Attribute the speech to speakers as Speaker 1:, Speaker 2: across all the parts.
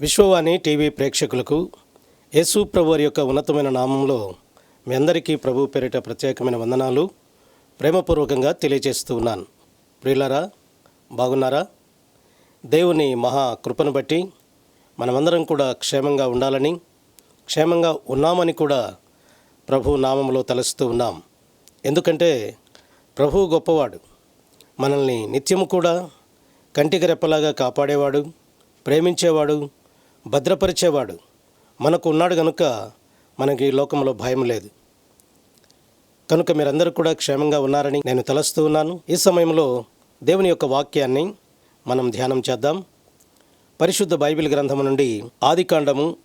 Speaker 1: Vishwavani TV ప్రేక్షకులకు యేసు ప్రభు యొక్క ఉన్నతమైన నామంలో మీ అందరికీ ప్రభు పేరిట ప్రత్యేకమైన వందనాలు. ప్రేమపూర్వకంగా తెలియజేస్తూ ఉన్నాను. ప్రియులారా బాగున్నారా? దేవుని మహా కృపను బట్టి మనమందరం కూడా క్షేమంగా ఉండాలని క్షేమంగా ఉన్నామని కూడా ప్రభు నామంలో తలుస్తూ ఉన్నాం. ఎందుకంటే ప్రభు గొప్పవాడు. మనల్ని నిత్యము కూడా కంటికి రెప్పలాగా కాపాడేవాడు ప్రేమించేవాడు భద్రపరిచేవాడు. మనకు ఉన్నాడు కనుక మనకి ఈ లోకంలో భయం లేదు. కనుక మీరందరూ కూడా క్షేమంగా ఉన్నారని నేను తలస్తూ ఉన్నాను. ఈ సమయంలో దేవుని యొక్క వాక్యాన్ని మనం ధ్యానం చేద్దాం. పరిశుద్ధ బైబిల్ గ్రంథము నుండి ఆదికాండము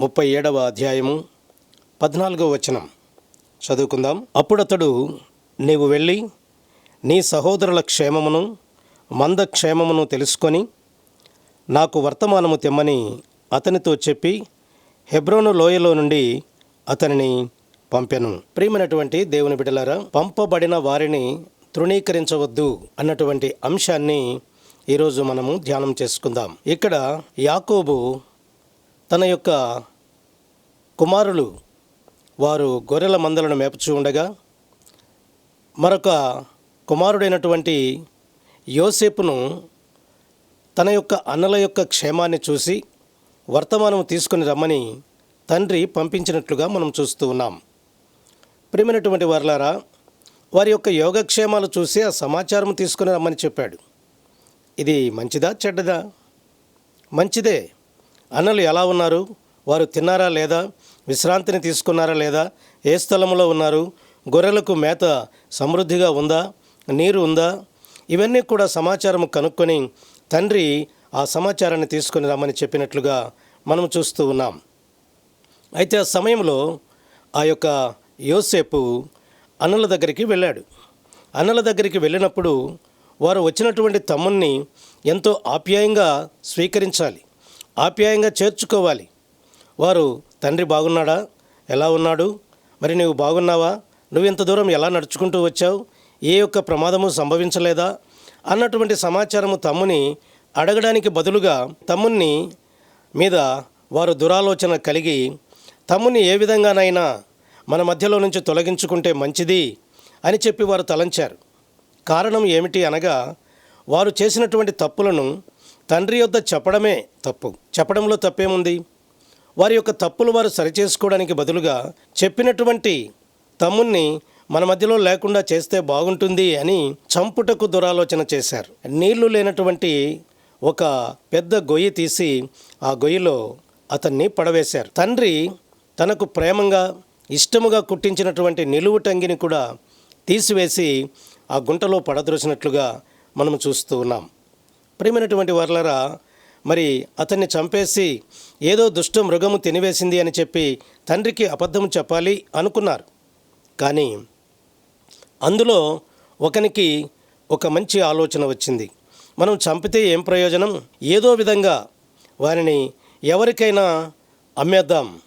Speaker 1: ముప్పై ఏడవ అధ్యాయము పద్నాలుగవ వచనం చదువుకుందాం. అప్పుడతడు నీవు వెళ్ళి నీ సహోదరుల క్షేమమును మంద క్షేమమును తెలుసుకొని నాకు వర్తమానము తెమ్మని అతనితో చెప్పి హెబ్రోను లోయలో నుండి అతనిని పంపెను. ప్రియమైనటువంటి దేవుని బిడ్డలారా పంపబడిన వారిని తృణీకరించవద్దు అన్నటువంటి అంశాన్ని ఈరోజు మనము ధ్యానం చేసుకుందాం. ఇక్కడ యాకోబు తన యొక్క కుమారులు వారు గొర్రెల మందలను మేపుచూ ఉండగా మరొక కుమారుడైనటువంటి యోసేపును తన యొక్క అన్నల యొక్క క్షేమాన్ని చూసి వర్తమానం తీసుకుని రమ్మని తండ్రి పంపించినట్లుగా మనం చూస్తూ ఉన్నాం. ప్రియమైనటువంటి వారులారా వారి యొక్క యోగక్షేమాలు చూసి ఆ సమాచారం తీసుకుని రమ్మని చెప్పాడు. ఇది మంచిదా చెడ్డదా? మంచిదే. అన్నలు ఎలా ఉన్నారు? వారు తిన్నారా లేదా? విశ్రాంతిని తీసుకున్నారా లేదా? ఏ స్థలంలో ఉన్నారు? గొర్రెలకు మేత సమృద్ధిగా ఉందా? నీరు ఉందా? ఇవన్నీ కూడా సమాచారం కనుక్కొని తండ్రి ఆ సమాచారాన్ని తీసుకొని రమ్మని చెప్పినట్లుగా మనం చూస్తూ ఉన్నాం. అయితే ఆ సమయంలో ఆ యొక్క యోసేపు అన్నల దగ్గరికి వెళ్ళాడు. అన్నల దగ్గరికి వెళ్ళినప్పుడు వారు వచ్చినటువంటి తమ్ముణ్ణి ఎంతో ఆప్యాయంగా స్వీకరించాలి. ఆప్యాయంగా చేర్చుకోవాలి. వారు తండ్రి బాగున్నాడా? ఎలా ఉన్నాడు? మరి నువ్వు బాగున్నావా? నువ్వు ఇంత దూరం ఎలా నడుచుకుంటూ వచ్చావు? ఏ యొక్క ప్రమాదము సంభవించలేదా? అన్నటువంటి సమాచారము తమ్ముని అడగడానికి బదులుగా తమ్ముని మీద వారు దురాలోచన కలిగి తమ్ముని ఏ విధంగానైనా మన మధ్యలో నుంచి తొలగించుకుంటే మంచిది అని చెప్పి వారు తలంచారు. కారణం ఏమిటి అనగా వారు చేసినటువంటి తప్పులను తండ్రి యొద్ద చెప్పడమే తప్పు. చెప్పడంలో తప్పేముంది? వారి యొక్క తప్పులు వారు సరిచేసుకోవడానికి బదులుగా చెప్పినటువంటి తమ్ముణ్ణి మన మధ్యలో లేకుండా చేస్తే బాగుంటుంది అని చంపుటకు దురాలోచన చేశారు. నీళ్ళు లేనటువంటి ఒక పెద్ద గొయ్యి తీసి ఆ గొయ్యిలో అతన్ని పడవేశారు. తండ్రి తనకు ప్రేమంగా ఇష్టముగా కుట్టించినటువంటి నిలువు టంగిని కూడా తీసివేసి ఆ గుంటలో పడద్రోసినట్లుగా మనం చూస్తూ ఉన్నాం. ప్రియమైనటువంటి వర్లరా మరి అతన్ని చంపేసి ఏదో దుష్ట మృగము తినివేసింది అని చెప్పి తండ్రికి అబద్ధం చెప్పాలి అనుకున్నారు. కానీ అందులో ఒకనికి ఒక మంచి ఆలోచన వచ్చింది. మనం చంపితే ఏం ప్రయోజనం? ఏదో విధంగా వారిని ఎవరికైనా అమ్మేద్దాం.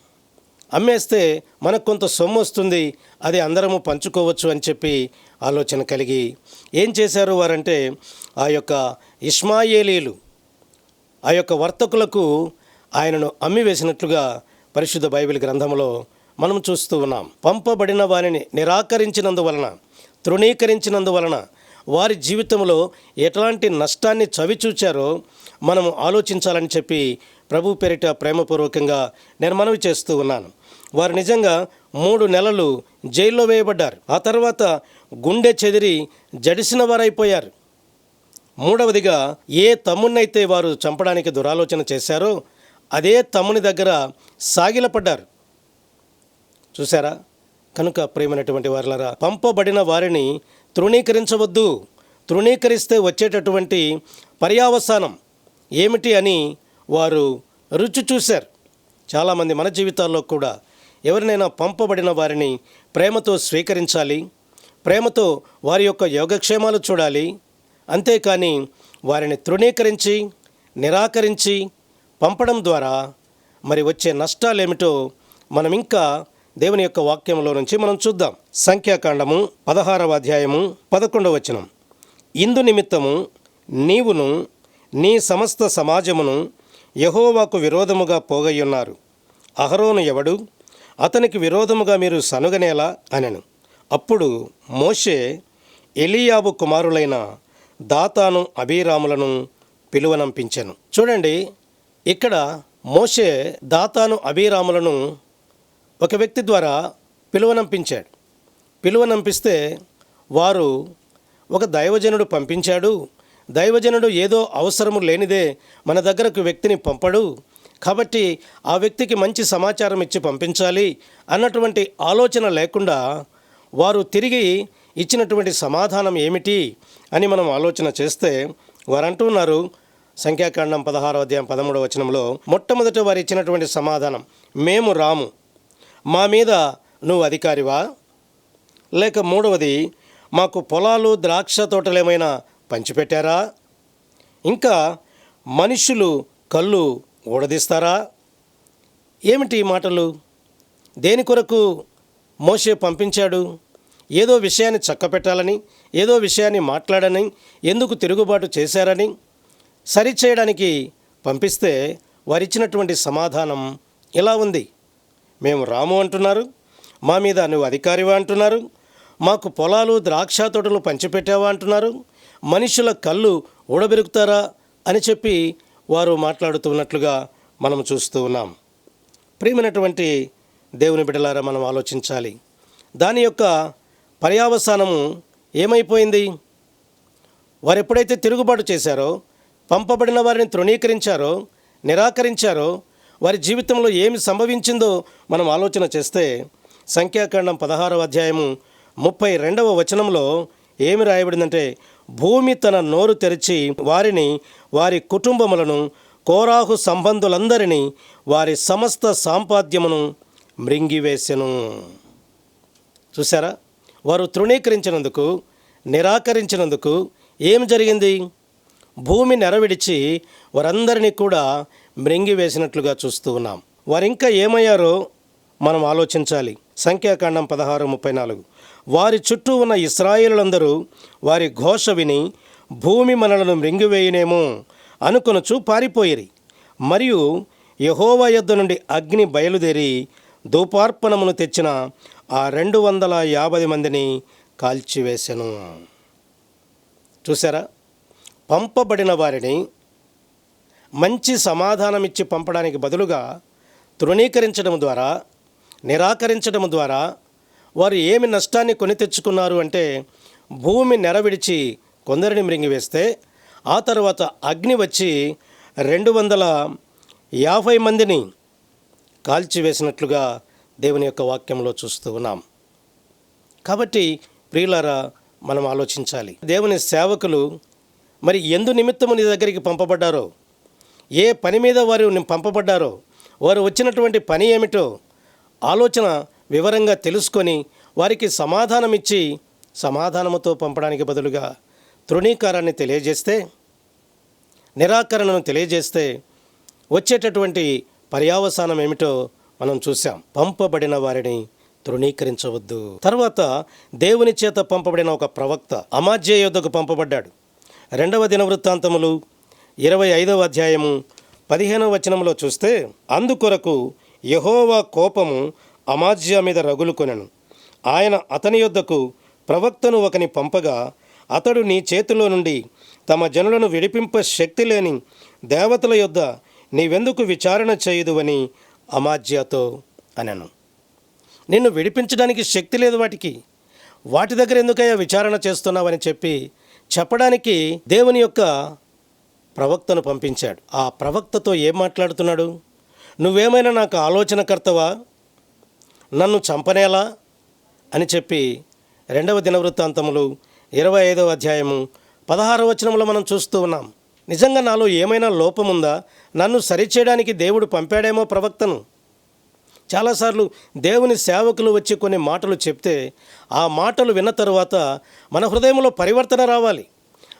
Speaker 1: అమ్మేస్తే మనకు కొంత సొమ్ము వస్తుంది అది అందరము పంచుకోవచ్చు అని చెప్పి ఆలోచన కలిగి ఏం చేశారు వారంటే ఆ యొక్క ఇస్మాయేలీలు ఆ యొక్క వర్తకులకు ఆయనను అమ్మివేసినట్లుగా పరిశుద్ధ బైబిల్ గ్రంథంలో మనం చూస్తూ ఉన్నాం. పంపబడిన వారిని నిరాకరించినందువలన తృణీకరించినందువలన వారి జీవితంలో ఎట్లాంటి నష్టాన్ని చవిచూచారో మనం ఆలోచించాలని చెప్పి ప్రభు పేరిట ప్రేమపూర్వకంగా నేను మనవి చేస్తూ ఉన్నాను. వారు నిజంగా మూడు నెలలు జైల్లో వేయబడ్డారు. ఆ తర్వాత గుండె చెదిరి జడిసిన వారైపోయారు. మూడవదిగా ఏ తమ్మున్నైతే వారు చంపడానికి దురాలోచన చేశారో అదే తమ్ముని దగ్గర సాగిలపడ్డారు. చూసారా కనుక ప్రేమైనటువంటి వారులరా పంపబడిన వారిని తృణీకరించవద్దు. తృణీకరిస్తే వచ్చేటటువంటి పర్యావసానం ఏమిటి అని వారు రుచి చూశారు. చాలామంది మన జీవితాల్లో కూడా ఎవరినైనా పంపబడిన వారిని ప్రేమతో స్వీకరించాలి ప్రేమతో వారి యొక్క యోగక్షేమాలు చూడాలి. అంతేకాని వారిని తృణీకరించి నిరాకరించి పంపడం ద్వారా మరి వచ్చే నష్టాలేమిటో మనం ఇంకా దేవుని యొక్క వాక్యంలో నుంచి మనం చూద్దాం. సంఖ్యాకాండము పదహారవ అధ్యాయము పదకొండవ వచనం. ఇందు నిమిత్తము నీవును నీ సమస్త సమాజమును యహోవాకు విరోధముగా పోగయ్యున్నారు. అహరోను ఎవడు? అతనికి విరోధముగా మీరు సనుగనేలా అనెను. అప్పుడు మోషే ఎలియాబు కుమారులైన దాతాను అభిరాములను పిలువనంపించాను. చూడండి ఇక్కడ మోషే దాతాను అభిరాములను ఒక వ్యక్తి ద్వారా పిలువనంపించాడు పిలువనంపిస్తే వారు ఒక దైవజనుడు పంపించాడు. దైవజనుడు ఏదో అవసరము లేనిదే మన దగ్గరకు వ్యక్తిని పంపడు. కాబట్టి ఆ వ్యక్తికి మంచి సమాచారం ఇచ్చి పంపించాలి అన్నటువంటి ఆలోచన లేకుండా వారు తిరిగి ఇచ్చినటువంటి సమాధానం ఏమిటి అని మనం ఆలోచన చేస్తే వారు అంటున్నారు సంఖ్యాకాండం పదహారో అధ్యాయం పదమూడవ వచనంలో మొట్టమొదట వారు ఇచ్చినటువంటి సమాధానం మేము రాము. మా మీద నువ్వు అధికారివా? లేక మూడవది మాకు పొలాలు ద్రాక్ష తోటలేమైనా పంచిపెట్టారా? ఇంకా మనుషులు కళ్ళు ఊడదీస్తారా? ఏమిటి మాటలు? దేని కొరకు మోసే పంపించాడు? ఏదో విషయాన్ని చక్కపెట్టాలని ఏదో విషయాన్ని మాట్లాడని ఎందుకు తిరుగుబాటు చేశారని సరిచేయడానికి పంపిస్తే వారిచ్చినటువంటి సమాధానం ఇలా ఉంది. మేము రాము అంటున్నారు. మా మీద నువ్వు అధికారివా అంటున్నారు. మాకు పొలాలు ద్రాక్ష తోటలు పంచిపెట్టావా అంటున్నారు. మనుషుల కళ్ళు ఊడబెరుకుతారా అని చెప్పి వారు మాట్లాడుతున్నట్లుగా మనం చూస్తూ ఉన్నాం. ప్రియమైనటువంటి దేవుని బిడలారా మనం ఆలోచించాలి. దాని యొక్క పర్యావసానము ఏమైపోయింది? వారు ఎప్పుడైతే తిరుగుబాటు చేశారో పంపబడిన వారిని తృణీకరించారో నిరాకరించారో వారి జీవితంలో ఏమి సంభవించిందో మనం ఆలోచన చేస్తే సంఖ్యాకాండం పదహారవ అధ్యాయము ముప్పై రెండవ వచనంలో ఏమి రాయబడిందంటే భూమి తన నోరు తెరిచి వారిని వారి కుటుంబములను కోరాహు సంబంధులందరినీ వారి సమస్త సాంపాద్యమును మృంగివేసెను. చూసారా వారు తృణీకరించినందుకు నిరాకరించినందుకు ఏం జరిగింది? భూమి నెరవిడిచి వారందరినీ కూడా మృంగివేసినట్లుగా చూస్తూ ఉన్నాం. వారు ఇంకా ఏమయ్యారో మనం ఆలోచించాలి. సంఖ్యాకాండం పదహారు ముప్పై నాలుగు. వారి చుట్టూ ఉన్న ఇస్రాయేలులందరూ వారి ఘోష విని భూమి మనలను మృంగివేయనేమో అనుకొనుచు పారిపోయిరి. మరియు యహోవా యొద్ద నుండి అగ్ని బయలుదేరి ధూపార్పణమును తెచ్చిన ఆ రెండు వందల యాభై మందిని కాల్చివేశను చూసారా పంపబడిన వారిని మంచి సమాధానం ఇచ్చి పంపడానికి బదులుగా తృణీకరించడం ద్వారా నిరాకరించడం ద్వారా వారు ఏమి నష్టాన్ని కొని తెచ్చుకున్నారు అంటే భూమి నెరవిడిచి కొందరిని మృంగివేస్తే ఆ తర్వాత అగ్ని వచ్చి రెండు వందల యాభై మందిని కాల్చివేసినట్లుగా దేవుని యొక్క వాక్యంలో చూస్తూ ఉన్నాం. కాబట్టి ప్రియులారా మనం ఆలోచించాలి. దేవుని సేవకులు మరి ఎందు నిమిత్తము నీ దగ్గరికి పంపబడ్డారో ఏ పని మీద వారు పంపబడ్డారో వారు వచ్చినటువంటి పని ఏమిటో ఆలోచన వివరంగా తెలుసుకొని వారికి సమాధానం ఇచ్చి సమాధానముతో పంపడానికి బదులుగా తృణీకారాన్ని తెలియజేస్తే నిరాకరణను తెలియజేస్తే వచ్చేటటువంటి పర్యావసానం ఏమిటో మనం చూసాం పంపబడిన వారిని తృణీకరించవద్దు. తర్వాత దేవుని చేత పంపబడిన ఒక ప్రవక్త అమాజ్య యోధకు పంపబడ్డాడు. రెండవ దినవృత్తాంతములు ఇరవై ఐదవ అధ్యాయము పదిహేనవ వచనంలో చూస్తే అందుకొరకు యహోవా కోపము అమాజ్య మీద రగులుకొనెను. ఆయన అతని యొద్దకు ప్రవక్తను ఒకని పంపగా అతడు నీ చేతిలో నుండి తమ జనులను విడిపింప శక్తి లేని దేవతల యొద్ద నీవెందుకు విచారణ చేయదు అని అమాజ్యతో అనను. నిన్ను విడిపించడానికి శక్తి లేదు వాటికి. వాటి దగ్గర ఎందుకయ్యా విచారణ చేస్తున్నావని చెప్పి చెప్పడానికి దేవుని యొక్క ప్రవక్తను పంపించాడు. ఆ ప్రవక్తతో ఏం మాట్లాడుతున్నాడు? నువ్వేమైనా నాకు ఆలోచనకర్తవా? నన్ను చంపనేలా? అని చెప్పి రెండవ దినవృత్తాంతములు ఇరవై ఐదవ అధ్యాయము పదహారవ వచనంలో మనం చూస్తూ ఉన్నాం. నిజంగా నాలో ఏమైనా లోపముందా? నన్ను సరిచేయడానికి దేవుడు పంపాడేమో ప్రవక్తను. చాలాసార్లు దేవుని సేవకులు వచ్చి కొన్ని మాటలు చెప్తే ఆ మాటలు విన్న తరువాత మన హృదయంలో పరివర్తన రావాలి.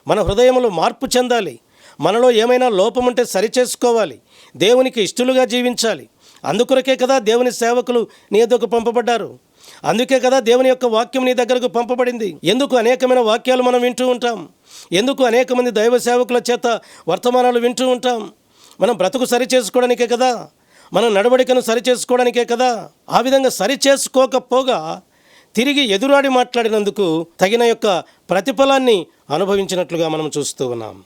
Speaker 1: మన హృదయంలో మార్పు చెందాలి. మనలో ఏమైనా లోపం ఉంటే సరిచేసుకోవాలి. దేవునికి ఇష్టలుగా జీవించాలి. అందుకొరకే కదా దేవుని సేవకులు నీ ఎద్దకు పంపబడ్డారు. అందుకే కదా దేవుని యొక్క వాక్యం నీ దగ్గరకు పంపబడింది. ఎందుకు అనేకమైన వాక్యాలు మనం వింటూ ఉంటాం? ఎందుకు అనేక మంది దైవ సేవకుల చేత వర్తమానాలు వింటూ ఉంటాం? మనం బ్రతుకు సరి చేసుకోవడానికే కదా? మన నడవడికను సరి చేసుకోవడానికే కదా? ఆ విధంగా సరి చేసుకోకపోగా తిరిగి ఎదురాడి మాట్లాడినందుకు తగిన యొక్క ప్రతిఫలాన్ని అనుభవించినట్లుగా మనం చూస్తూ ఉన్నాం.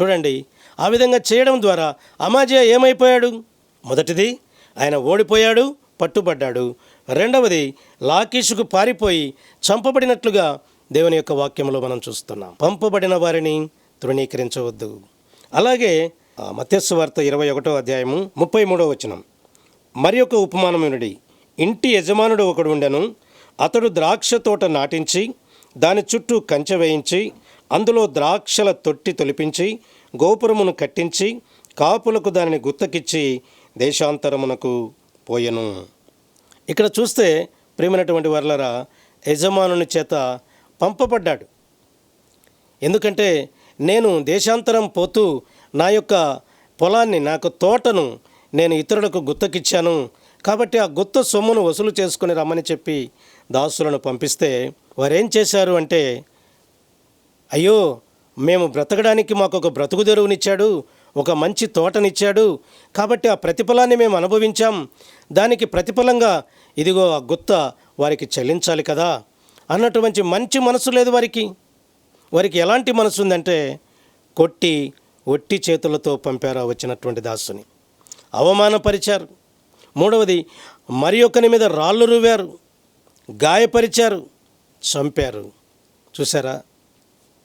Speaker 1: చూడండి ఆ విధంగా చేయడం ద్వారా అమాజయ ఏమైపోయాడు? మొదటిది ఆయన ఓడిపోయాడు పట్టుబడ్డాడు. రెండవది లాకీషుకు పారిపోయి చంపబడినట్లుగా దేవుని యొక్క వాక్యంలో మనం చూస్తున్నాం. పంపబడిన వారిని తృణీకరించవద్దు. అలాగే ఆ మత్స్సు వార్త ఇరవై ఒకటో అధ్యాయము ముప్పై మూడో వచనం. మరి ఒక ఉపమానమునుడి ఇంటి యజమానుడు ఒకడు ఉండెను అతడు ద్రాక్ష తోట నాటించి దాని చుట్టూ కంచె వేయించి అందులో ద్రాక్షల తొట్టి తొలిపించి గోపురమును కట్టించి కాపులకు దానిని గుత్తకిచ్చి దేశాంతరమునకు పోయెను. ఇక్కడ చూస్తే ప్రియమైనటువంటి వర్లరా యజమానుని చేత పంపబడ్డాడు. ఎందుకంటే నేను దేశాంతరం పోతూ నా యొక్క పొలాన్ని నాకు తోటను నేను ఇతరులకు గుత్తకిచ్చాను. కాబట్టి ఆ గుత్త సొమ్మును వసూలు చేసుకుని రమ్మని చెప్పి దాసులను పంపిస్తే వారేం చేశారు అంటే అయ్యో మేము బ్రతకడానికి మాకు ఒక బ్రతుకు తెరువునిచ్చాడు ఒక మంచి తోటనిచ్చాడు. కాబట్టి ఆ ప్రతిఫలాన్ని మేము అనుభవించాం. దానికి ప్రతిఫలంగా ఇదిగో ఆ గుత్త వారికి చెల్లించాలి కదా అన్నటువంటి మంచి మనసు లేదు వారికి. వారికి ఎలాంటి మనసు ఉందంటే కొట్టి ఒట్టి చేతులతో పంపారు వచ్చినటువంటి దాసుని. అవమానపరిచారు. మూడవది మరి ఒకరి మీద రాళ్ళు రువ్వారు గాయపరిచారు చంపారు. చూసారా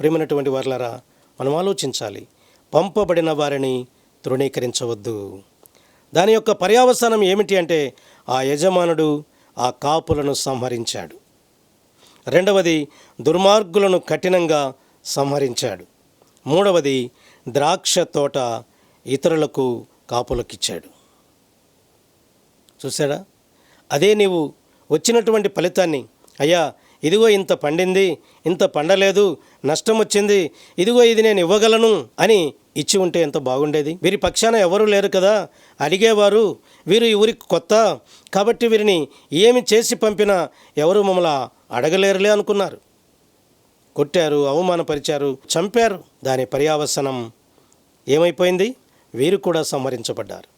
Speaker 1: ప్రేమైనటువంటి వారులారా మనం ఆలోచించాలి. పంపబడిన వారిని తృణీకరించవద్దు. దాని యొక్క పర్యావసానం ఏమిటి అంటే ఆ యజమానుడు ఆ కాపులను సంహరించాడు. రెండవది దుర్మార్గులను కఠినంగా సంహరించాడు. మూడవది ద్రాక్ష తోట ఇతరులకు కాపులకిచ్చాడు. చూసాడా అదే నీవు వచ్చినటువంటి ఫలితాన్ని అయ్యా ఇదిగో ఇంత పండింది ఇంత పండలేదు నష్టం వచ్చింది ఇదిగో ఇది నేను ఇవ్వగలను అని ఇచ్చి ఉంటే ఎంత బాగుండేది? వీరి పక్షాన ఎవరు లేరు కదా? అడిగేవారు వీరు ఈ ఊరికి కొత్త కాబట్టి వీరిని ఏమి చేసి పంపినా ఎవరు మమ్మల్ని అడగలేరులే అనుకున్నారు. కొట్టారు అవమానపరిచారు చంపారు. దాని పర్యావసనం ఏమైపోయింది? వీరు కూడా సంహరించబడ్డారు.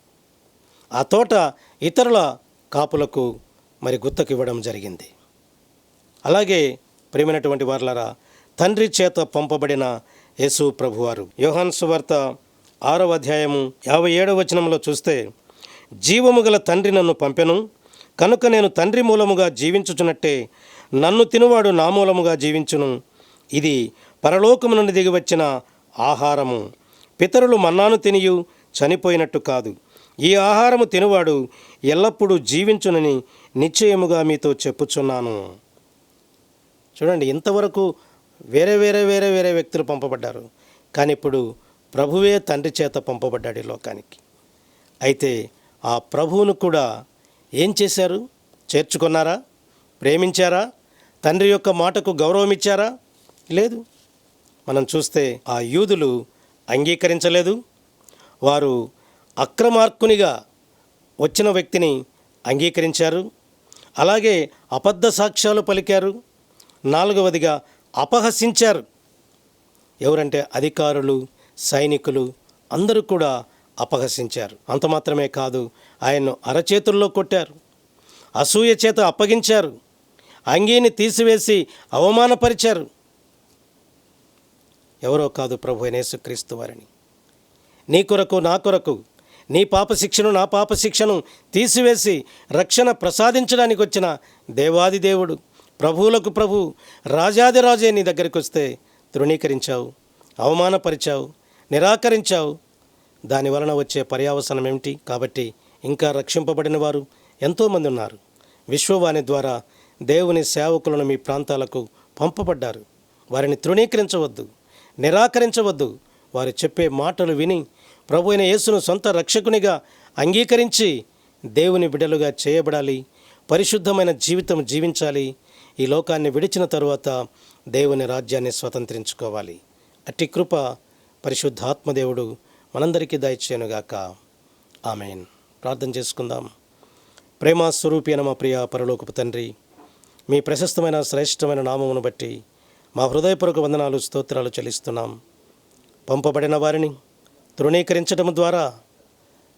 Speaker 1: ఆ తోట ఇతరుల కాపులకు మరి గుత్తకు ఇవ్వడం జరిగింది. అలాగే ప్రేమైనటువంటి వార్లరా తండ్రి చేత పంపబడిన యేసు ప్రభువారు. యోహాన్ సువార్త ఆరవ అధ్యాయము యాభై ఏడవ వచనంలో చూస్తే జీవము గల తండ్రి నన్ను పంపెను కనుక నేను తండ్రి మూలముగా జీవించుచున్నట్టే నన్ను తినువాడు నా మూలముగా జీవించును. ఇది పరలోకము నుండి దిగివచ్చిన ఆహారము. పితరులు మన్నాను తినియు చనిపోయినట్టు కాదు. ఈ ఆహారము తినువాడు ఎల్లప్పుడూ జీవించునని నిశ్చయముగా మీతో చెప్పుచున్నాను. చూడండి ఇంతవరకు వేరే వేరే వేరే వేరే వ్యక్తులు పంపబడ్డారు. కానీ ఇప్పుడు ప్రభువే తండ్రి చేత పంపబడ్డాడు ఈ లోకానికి. అయితే ఆ ప్రభువును కూడా ఏం చేశారు? చేర్చుకున్నారా? ప్రేమించారా? తండ్రి యొక్క మాటకు గౌరవం ఇచ్చారా? లేదు. మనం చూస్తే ఆ యూదులు అంగీకరించలేదు. వారు అక్రమార్కునిగా వచ్చిన వ్యక్తిని అంగీకరించారు. అలాగే అబద్ధ సాక్ష్యాలు పలికారు. నాలుగవదిగా అపహసించారు. ఎవరంటే అధికారులు సైనికులు అందరూ కూడా అపహసించారు. అంత మాత్రమే కాదు ఆయన్ను అరచేతుల్లో కొట్టారు. అసూయ చేత అప్పగించారు. అంగీని తీసివేసి అవమానపరిచారు. ఎవరో కాదు ప్రభు అయిన యేసుక్రీస్తు వారిని. నీ కొరకు నా కొరకు నీ పాప శిక్షను నా పాపశిక్షను తీసివేసి రక్షణ ప్రసాదించడానికి వచ్చిన దేవాది దేవుడు. ప్రభువులకు ప్రభు రాజాదిరాజే నీ దగ్గరికి వస్తే తృణీకరించావు అవమానపరిచావు నిరాకరించావు. దాని వలన వచ్చే పర్యావసనం ఏమిటి? కాబట్టి ఇంకా రక్షింపబడిన వారు ఎంతోమంది ఉన్నారు. విశ్వవాణి ద్వారా దేవుని సేవకులను మీ ప్రాంతాలకు పంపబడ్డారు. వారిని తృణీకరించవద్దు నిరాకరించవద్దు. వారు చెప్పే మాటలు విని ప్రభు అయిన యేసును సొంత రక్షకునిగా అంగీకరించి దేవుని బిడ్డలుగా చేయబడాలి పరిశుద్ధమైన జీవితం జీవించాలి ఈ లోకాన్ని విడిచిన తరువాత దేవుని రాజ్యాన్ని స్వతంత్రించుకోవాలి. అట్టి కృప పరిశుద్ధాత్మదేవుడు మనందరికీ దయచేయనుగాక. ఆమెన్. ప్రార్థన చేసుకుందాం. ప్రేమ స్వరూపి అయిన మా ప్రియ పరలోకపు తండ్రి మీ ప్రశస్తమైన శ్రేష్టమైన నామమును బట్టి మా హృదయపూర్వక వందనాలు స్తోత్రాలు చెల్లిస్తున్నాం. పంపబడిన వారిని తృణీకరించడం ద్వారా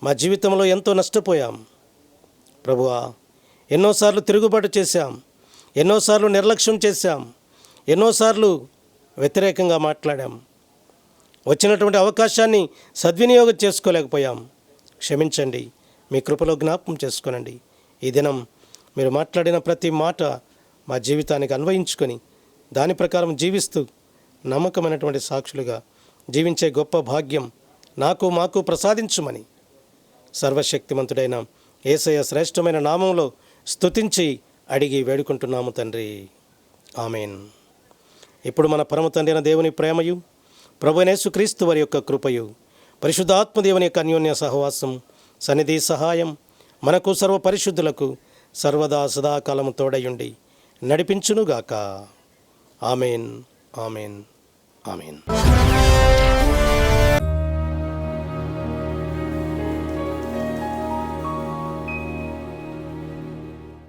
Speaker 1: మా జీవితంలో ఎంతో నష్టపోయాం. ప్రభువా ఎన్నోసార్లు తిరుగుబాటు చేశాం. ఎన్నోసార్లు నిర్లక్ష్యం చేశాం. ఎన్నోసార్లు వ్యతిరేకంగా మాట్లాడాం. వచ్చినటువంటి అవకాశాన్ని సద్వినియోగం చేసుకోలేకపోయాం. క్షమించండి. మీ కృపలో జ్ఞాపకం చేసుకోనండి. ఈ దినం మీరు మాట్లాడిన ప్రతి మాట మా జీవితానికి అన్వయించుకొని దాని ప్రకారం జీవిస్తూ నమ్మకమైనటువంటి సాక్షులుగా జీవించే గొప్ప భాగ్యం నాకు మాకు ప్రసాదించుమని సర్వశక్తిమంతుడైన ఏసయ శ్రేష్టమైన నామంలో స్తుతించి అడిగి వేడుకుంటున్నాము తండ్రి. ఆమెన్. ఇప్పుడు మన పరమ తండ్రి అయిన దేవుని ప్రేమయు ప్రభునేసు క్రీస్తు వారి యొక్క కృపయు పరిశుద్ధాత్మ దేవుని యొక్క అన్యోన్య సహవాసం సన్నిధి సహాయం మనకు సర్వ పరిశుద్ధులకు సర్వదా సదాకాలము తోడయుండి నడిపించునుగాక. ఆమెన్. ఆమెన్. ఆమెన్.